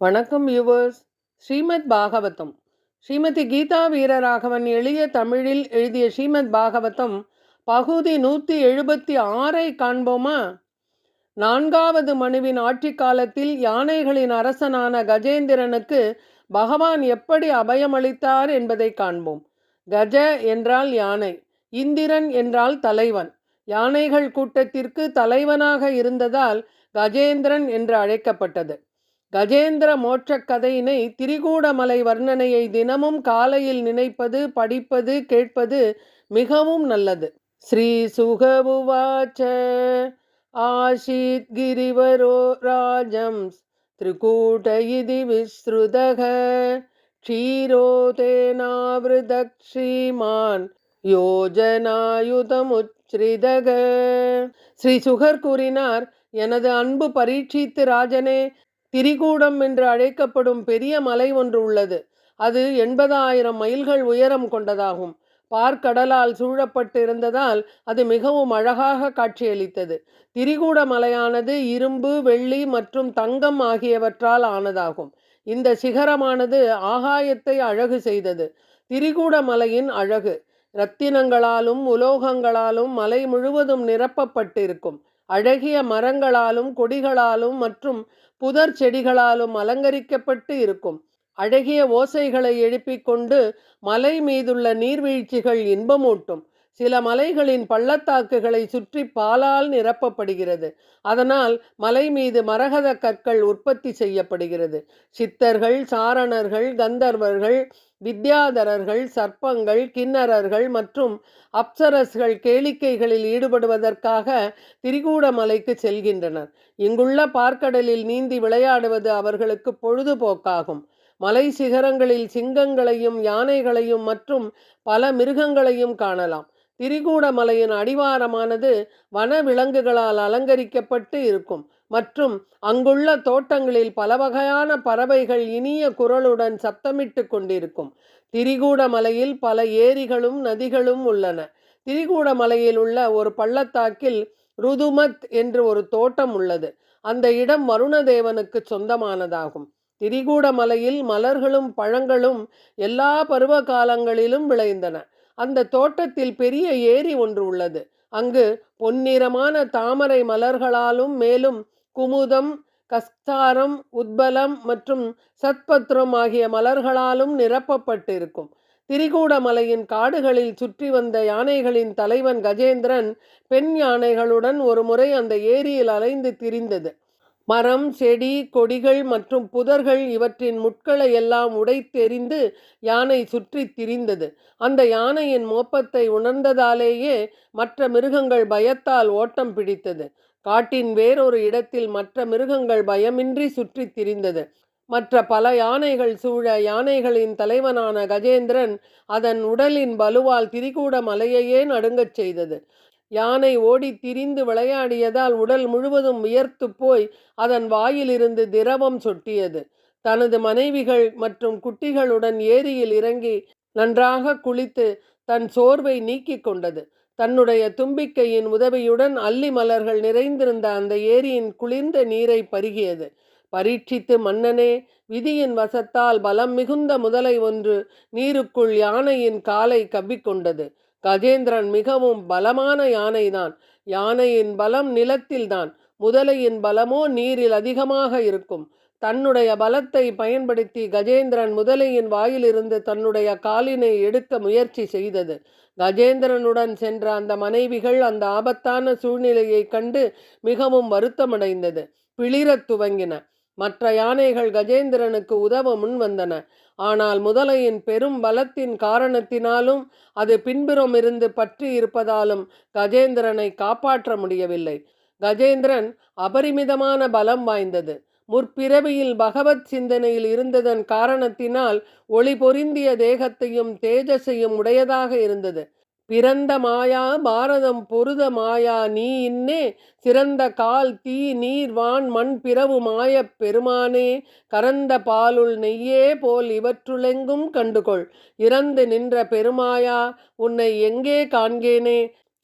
வணக்கம் வியூவர்ஸ் ஸ்ரீமத் பாகவதம். ஸ்ரீமதி கீதா வீரராகவன் எளிய தமிழில் எழுதிய ஸ்ரீமத் பாகவதம் பகுதி நூற்றி எழுபத்தி ஆறை காண்போமா? நான்காவது மனுவின் ஆட்சி காலத்தில் யானைகளின் அரசனான கஜேந்திரனுக்கு பகவான் எப்படி அபயமளித்தார் என்பதை காண்போம். கஜ என்றால் யானை இந்திரன் என்றால் தலைவன். யானைகள் கூட்டத்திற்கு தலைவனாக இருந்ததால் கஜேந்திரன் என்று அழைக்கப்பட்டது. கஜேந்திர மோட்சக் கதையினை திரிகூடமலை வர்ணனையை தினமும் காலையில் நினைப்பது படிப்பது கேட்பது மிகவும் நல்லது. ஸ்ரீ சுகவுவாச்ச ஆஷீத் கிரிவரோ ராஜம் திரிகூட இதி விஸ்ருதக க்ஷீரோதேனாவிருதக் ஸ்ரீமான் யோஜனாயுதமுச்ரிதக ஸ்ரீ சுகர் கூறினார் எனது அன்பு பரீட்சித்து ராஜனே திரிகூடம் என்று அழைக்கப்படும் பெரிய மலை ஒன்று உள்ளது. அது எண்பதாயிரம் மைல்கள் உயரம் கொண்டதாகும். பார்க்கடலால் சூழப்பட்டு இருந்ததால் அது மிகவும் அழகாக காட்சியளித்தது. திரிகூட மலையானது இரும்பு வெள்ளி மற்றும் தங்கம் ஆகியவற்றால் ஆனதாகும். இந்த சிகரமானது ஆகாயத்தை அழகு செய்தது. திரிகூட மலையின் அழகு. இரத்தினங்களாலும் உலோகங்களாலும் மலை முழுவதும் நிரப்பப்பட்டிருக்கும். அழகிய மரங்களாலும் கொடிகளாலும் மற்றும் புதர் செடிகளாலும் அலங்கரிக்கப்பட்டு இருக்கும். அழகிய ஓசைகளை எழுப்பிக் கொண்டு மலை மீதுள்ள நீர்வீழ்ச்சிகள் இன்பமூட்டும். சில மலைகளின் பள்ளத்தாக்குகளை சுற்றி பாலால் நிரப்பப்படுகிறது. அதனால் மலை மீது மரகத கற்கள் உற்பத்தி செய்யப்படுகிறது. சித்தர்கள் சாரணர்கள் கந்தர்வர்கள் வித்யாதரர்கள் சர்ப்பங்கள் கிண்ணறர்கள் மற்றும் அப்சரஸ்கள் கேளிக்கைகளில் ஈடுபடுவதற்காக திரிகூடமலைக்கு செல்கின்றனர். இங்குள்ள பார்க்கடலில் நீந்தி விளையாடுவது அவர்களுக்கு பொழுதுபோக்காகும். மலை சிகரங்களில் சிங்கங்களையும் யானைகளையும் மற்றும் பல மிருகங்களையும் காணலாம். திரிகூடமலையின் அடிவாரமானது வனவிலங்குகளால் அலங்கரிக்கப்பட்டு இருக்கும். மற்றும் அங்குள்ள தோட்டங்களில் பல வகையான பறவைகள் இனிய குரலுடன் சத்தமிட்டு கொண்டிருக்கும். திரிகூடமலையில் பல ஏரிகளும் நதிகளும் உள்ளன. திரிகூடமலையில் உள்ள ஒரு பள்ளத்தாக்கில் ருதுமத் என்று ஒரு தோட்டம் உள்ளது. அந்த இடம் வருணதேவனுக்கு சொந்தமானதாகும். திரிகூடமலையில் மலர்களும் பழங்களும் எல்லா பருவ காலங்களிலும் விளைந்தன. அந்த தோட்டத்தில் பெரிய ஏரி ஒன்று உள்ளது. அங்கு பொன்னிறமான தாமரை மலர்களாலும் மேலும் குமுதம் கஸ்தாரம் உத்பலம் மற்றும் சத்பத்ரம் ஆகிய மலர்களாலும் நிரப்பப்பட்டிருக்கும். திரிகூடமலையின் காடுகளில் சுற்றி வந்த யானைகளின் தலைவன் கஜேந்திரன் பெண் யானைகளுடன் ஒரு முறை அந்த ஏரியில் அலைந்து திரிந்தது. மரம் செடி கொடிகள் மற்றும் புதர்கள் இவற்றின் முட்களை எல்லாம் உடைத்தெறிந்து யானை சுற்றி திரிந்தது. அந்த யானையின் மோப்பத்தை உணர்ந்ததாலேயே மற்ற மிருகங்கள் பயத்தால் ஓட்டம் பிடித்தது. காட்டின் வேறொரு இடத்தில் மற்ற மிருகங்கள் பயமின்றி சுற்றி திரிந்தது. மற்ற பல யானைகள் சூழ யானைகளின் தலைவனான கஜேந்திரன் அதன் உடலின் பலுவால் திரிகூட மலையையே நடுங்கச் செய்தது. யானை ஓடி திரிந்து விளையாடியதால் உடல் முழுவதும் வியர்த்து போய் அதன் வாயிலிருந்து திரவம் சொட்டியது. தனது மனைவிகள் மற்றும் குட்டிகளுடன் ஏரியில் இறங்கி நன்றாக குளித்து தன் சோர்வை நீக்கிக் கொண்டது. தன்னுடைய தும்பிக்கையின் உதவியுடன் அல்லி மலர்கள் நிறைந்திருந்த அந்த ஏரியின் குளிர்ந்த நீரை பருகியது. பரீட்சித்து மன்னனே விதியின் வசத்தால் பலம் மிகுந்த முதலை ஒன்று நீருக்குள் யானையின் காலை கவ்விக்கொண்டது கஜேந்திரன் மிகவும் பலமான யானைதான். யானையின் பலம் நிலத்தில்தான். முதலையின் பலமோ நீரில் அதிகமாக இருக்கும். தன்னுடைய பலத்தை பயன்படுத்தி கஜேந்திரன் முதலையின் வாயிலிருந்து தன்னுடைய காலினை எடுக்க முயற்சி செய்தது. கஜேந்திரனுடன் சென்ற அந்த மனைவிகள் அந்த ஆபத்தான சூழ்நிலையை கண்டு மிகவும் வருத்தமடைந்தது. பிளிரத் துவங்கின. மற்ற யானைகள் கஜேந்திரனுக்கு உதவ முன் வந்தன ஆனால் முதலையின் பெரும் பலத்தின் காரணத்தினாலும் அது பின்புறம் இருந்து பற்றி இருப்பதாலும் கஜேந்திரனை காப்பாற்ற முடியவில்லை. கஜேந்திரன் அபரிமிதமான பலம் வாய்ந்தது. முற்பிறவியில் பகவத் சிந்தனையில் இருந்ததன் காரணத்தினால் ஒளி பொருந்திய தேகத்தையும் தேஜஸையும் உடையதாக இருந்தது. பிறந்த மாயா பாரதம் பொருத மாயா நீ இன்னே சிறந்த கால் தீ நீர் வான் மண் பிறவு மாயப் பெருமானே கரந்த பாலுள் நெய்யே போல் இவற்றுளெங்கும் கண்டுகொள். இறந்து நின்ற பெருமாயா உன்னை எங்கே காண்கேனே?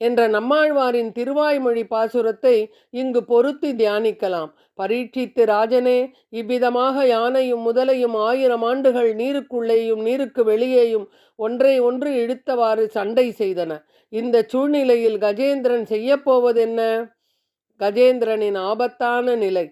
என்ற நம்மாழ்வாரின் திருவாய்மொழி பாசுரத்தை இங்கு பொருத்தி தியானிக்கலாம். பரீட்சித்து ராஜனே இவ்விதமாக யானையும் முதலையும் ஆயிரம் ஆண்டுகள் நீருக்குள்ளேயும் நீருக்கு வெளியேயும் ஒன்றை ஒன்று இழுத்தவாறு சண்டை செய்தன. இந்த சூழ்நிலையில் கஜேந்திரன் செய்யப்போவதென்ன? கஜேந்திரனின் ஆபத்தான நிலை.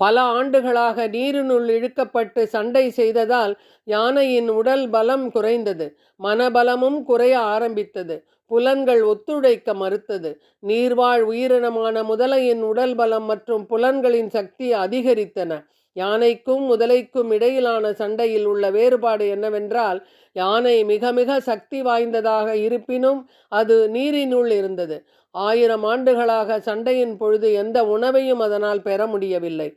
பல ஆண்டுகளாக நீரினுள் இழுக்கப்பட்டு சண்டை செய்ததால் யானையின் உடல் பலம் குறைந்தது மனபலமும் குறைய ஆரம்பித்தது புலன்கள் ஒத்துழைக்க மறுத்தது. நீர்வாழ் உயிரினமான முதலையின் உடல் பலம் மற்றும் புலன்களின் சக்தி அதிகரித்தன. யானைக்கும் முதலைக்கும் இடையிலான சண்டையில் உள்ள வேறுபாடு என்னவென்றால் யானை மிக மிக சக்தி வாய்ந்ததாக இருப்பினும் அது நீரினுள் இருந்தது. ஆயிரம் ஆண்டுகளாக சண்டையின் பொழுது எந்த உணவையும் அதனால் பெற முடியவில்லை.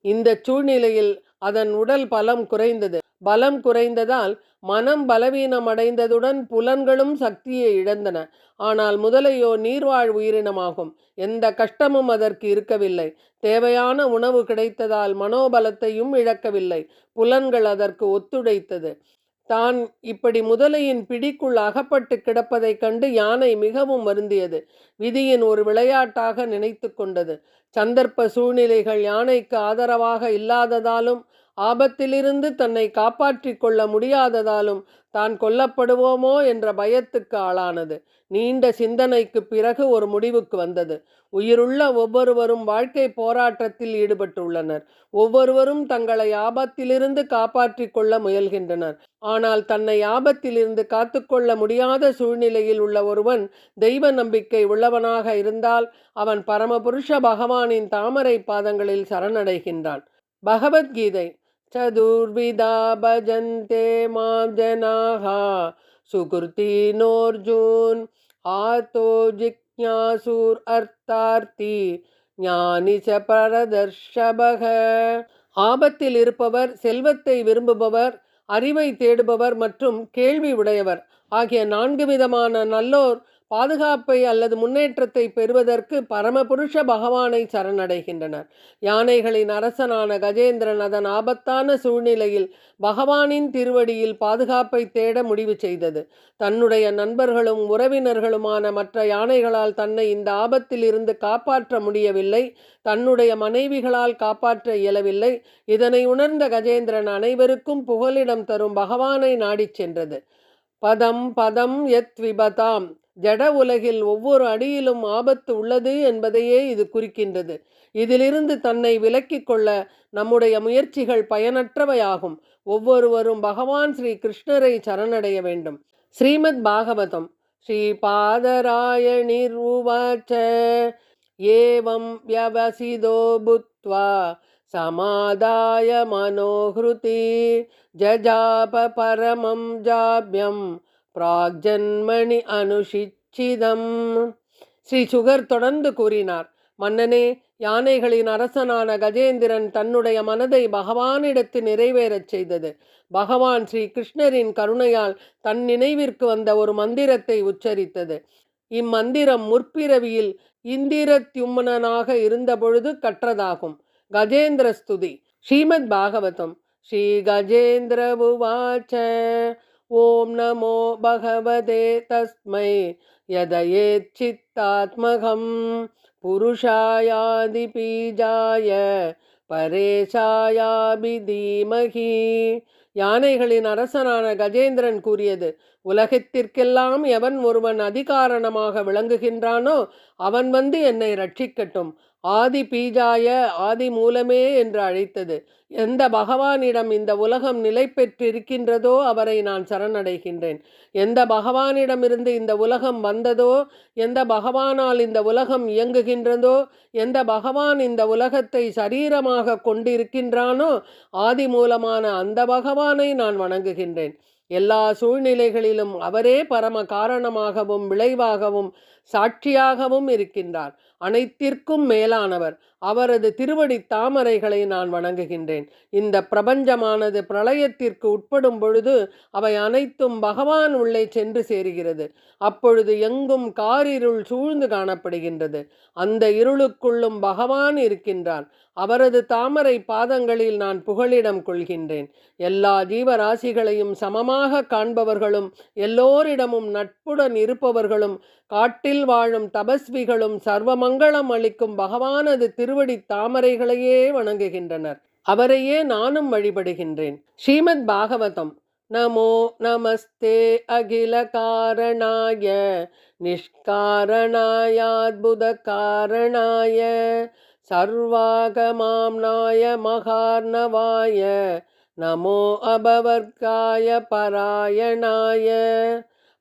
இந்த சூழ்நிலையில் அதன் உடல் பலம் குறைந்தது. பலம் குறைந்ததால் மனம் பலவீனம் அடைந்ததுடன் புலன்களும் சக்தியை இழந்தன. ஆனால் முதலையோ நீர்வாழ் உயிரினமாகும். எந்த கஷ்டமும் அதற்கு இருக்கவில்லை. தேவையான உணவு கிடைத்ததால் மனோபலத்தையும் இழக்கவில்லை. புலன்கள் அதற்கு ஒத்துழைத்தது. தான் இப்படி முதலையின் பிடிக்குள் அகப்பட்டு கிடப்பதைக் கண்டு யானை மிகவும் வருந்தியது. விதியின் ஒரு விளையாட்டாக நினைத்து கொண்டது. சந்தர்ப்ப சூழ்நிலைகள் யானைக்கு ஆதரவாக இல்லாததாலும் ஆபத்திலிருந்து தன்னை காப்பாற்றிக் கொள்ள முடியாததாலும் தான் கொல்லப்படுவோமோ என்ற பயத்துக்கு ஆளானது. நீண்ட சிந்தனைக்கு பிறகு ஒரு முடிவுக்கு வந்தது. உயிருள்ள ஒவ்வொருவரும் வாழ்க்கை போராட்டத்தில் ஈடுபட்டுள்ளனர். ஒவ்வொருவரும் தங்களை ஆபத்திலிருந்து காப்பாற்றிக் கொள்ள முயல்கின்றனர். ஆனால் தன்னை ஆபத்திலிருந்து காத்துக்கொள்ள முடியாத சூழ்நிலையில் உள்ள ஒருவன் தெய்வ நம்பிக்கை உள்ளவனாக இருந்தால் அவன் பரமபுருஷ பகவானின் தாமரை பாதங்களில் சரணடைகின்றான். பகவத்கீதை चतुर्विधा भजन्ते मां जनाः सुकृतिनोऽर्जुन् आतो जिज्ञासुर् अर्थार्थी ஞானி ச பரதர்ஷபக ஆபத்தில் இருப்பவர் செல்வத்தை விரும்புபவர் அறிவை தேடுபவர் மற்றும் கேள்வி உடையவர் ஆகிய நான்கு விதமான நல்லோர் பாதுகாப்பை அல்லது முன்னேற்றத்தை பெறுவதற்கு பரமபுருஷ பகவானை சரணடைகின்றனர். யானைகளின் அரசனான கஜேந்திரன் அதன் ஆபத்தான சூழ்நிலையில் பகவானின் திருவடியில் பாதுகாப்பை தேட முடிவு செய்தது. தன்னுடைய நண்பர்களும் உறவினர்களுமான மற்ற யானைகளால் தன்னை இந்த ஆபத்தில் இருந்து காப்பாற்ற முடியவில்லை. தன்னுடைய மனைவிகளால் காப்பாற்ற இயலவில்லை. இதனை உணர்ந்த கஜேந்திரன் அனைவருக்கும் புகலிடம் தரும் பகவானை நாடிச் சென்றது. பதம் பதம் எத் விபதாம். ஜட உலகில் ஒவ்வொரு அடியிலும் ஆபத்து உள்ளது என்பதையே இது குறிக்கின்றது. இதிலிருந்து தன்னை விலக்கிக் கொள்ள நம்முடைய முயற்சிகள் பயனற்றவையாகும். ஒவ்வொருவரும் பகவான் ஸ்ரீ கிருஷ்ணரை சரணடைய வேண்டும். ஸ்ரீமத் பாகவதம். ஸ்ரீ பாதராயணிர் உவாச்ச. ஏவம் வியவசிதோ புத்வா. சமாதாய மனோஹிருதி. ஜஜாப பரமம் ஜாபியம். பிராக்ஜன்மணி அனுஷிச்சிதம். ஸ்ரீ சுகர் தொடர்ந்து கூறினார் மன்னனே யானைகளின் அரசனான கஜேந்திரன் தன்னுடைய மனதை பகவானிடத்து நிறைவேறச் செய்தது. பகவான் ஸ்ரீ கிருஷ்ணரின் கருணையால் தன் நினைவிற்கு வந்த ஒரு மந்திரத்தை உச்சரித்தது. இம்மந்திரம் முற்பிறவியில் இந்திரத்யும்னனாக இருந்தபொழுது கற்றதாகும். கஜேந்திர ஸ்துதி. ஸ்ரீமத் பாகவதம். ஸ்ரீ கஜேந்திர உவாச்ச. ஓம் நமோ பகவதே தஸ்மை यदयेच्चित्तात्मकं புருஷாயாதிபீஜாய பரேசாயாபிதீமகி யானைகளின் அரசனான கஜேந்திரன் கூறியது உலகத்திற்கெல்லாம் எவன் ஒருவன் அதிகாரணமாக விளங்குகின்றானோ அவன் வந்து என்னை ரட்சிக்கட்டும் ஆதி பீஜாய ஆதி மூலமே என்று அழைத்தது. எந்த பகவானிடம் இந்த உலகம் நிலை பெற்றிருக்கின்றதோ அவரை நான் சரணடைகின்றேன். எந்த பகவானிடமிருந்து இந்த உலகம் வந்ததோ எந்த பகவானால் இந்த உலகம் இயங்குகின்றதோ எந்த பகவான் இந்த உலகத்தை சரீரமாக கொண்டிருக்கின்றானோ ஆதி மூலமான அந்த பகவானை நான் வணங்குகின்றேன். எல்லா சூழ்நிலைகளிலும் அவரே பரம காரணமாகவும் விளைவாகவும் சாட்சியாகவும் இருக்கின்றார். அனைத்திற்கும் மேலானவர். அவரது திருவடி தாமரைகளை நான் வணங்குகின்றேன். இந்த பிரபஞ்சமானது பிரளயத்திற்கு உட்படும் பொழுது அவை அனைத்தும் பகவான் உள்ளே சென்று சேருகிறது. அப்பொழுது எங்கும் காரிருள் சூழ்ந்து காணப்படுகின்றது. அந்த இருளுக்குள்ளும் பகவான் இருக்கின்றான் அவரது தாமரை பாதங்களில் நான் புகழிடம் கொள்கின்றேன். எல்லா ஜீவராசிகளையும் சமமாக காண்பவர்களும் எல்லோரிடமும் நட்புடன் இருப்பவர்களும் காட்டில் வாழும் தபஸ்விகளும் மங்களம் அளிக்கும் பகவானது திருவடி தாமரைகளையே வணங்குகின்றனர். அவரையே நானும் வழிபடுகின்றேன். ஸ்ரீமத் பாகவதம். நமோ நமஸ்தே. அகில காரணாய. நிஷ்காரணாயாத்புத காரணாய சர்வாகமாம்னாய மகார்ணவாய. நமோ அபவர்க்காய பராயணாய.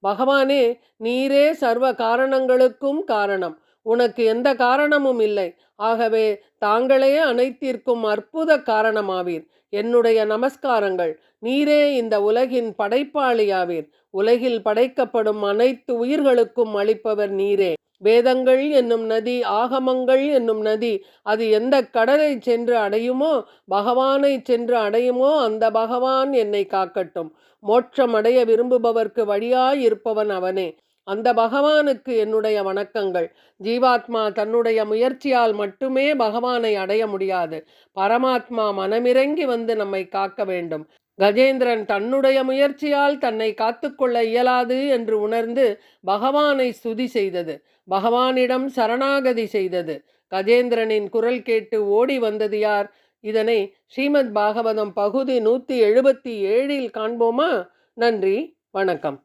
பகவானே நீரே சர்வ காரணங்களுக்கும் காரணம். உனக்கு எந்த காரணமும் இல்லை. ஆகவே தாங்களே அனைத்திற்கும் அற்புத காரணமாவீர். என்னுடைய நமஸ்காரங்கள். நீரே இந்த உலகின் படைப்பாளியாவீர். உலகில் படைக்கப்படும் அனைத்து உயிர்களுக்கும் அளிப்பவர் நீரே. வேதங்கள் என்னும் நதி ஆகமங்கள் என்னும் நதி அது எந்த கடலை சென்று அடையுமோ பகவானை சென்று அடையுமோ அந்த பகவான் என்னை காக்கட்டும். மோட்சம் அடைய விரும்புபவர்க்கு வழியாய் இருப்பவன் அவனே. அந்த பகவானுக்கு என்னுடைய வணக்கங்கள். ஜீவாத்மா தன்னுடைய முயற்சியால் மட்டுமே பகவானை அடைய முடியாது. பரமாத்மா மனமிறங்கி வந்து நம்மை காக்க வேண்டும். கஜேந்திரன் தன்னுடைய முயற்சியால் தன்னை காத்துக்கொள்ள இயலாது என்று உணர்ந்து பகவானை ஸ்துதி செய்தது. பகவானிடம் சரணாகதி செய்தது. கஜேந்திரனின் குரல் கேட்டு ஓடி வந்தது யார்? இதனை ஸ்ரீமத் பாகவதம் பகுதி நூற்றி எழுபத்தி ஏழில் காண்போமா? நன்றி. வணக்கம்.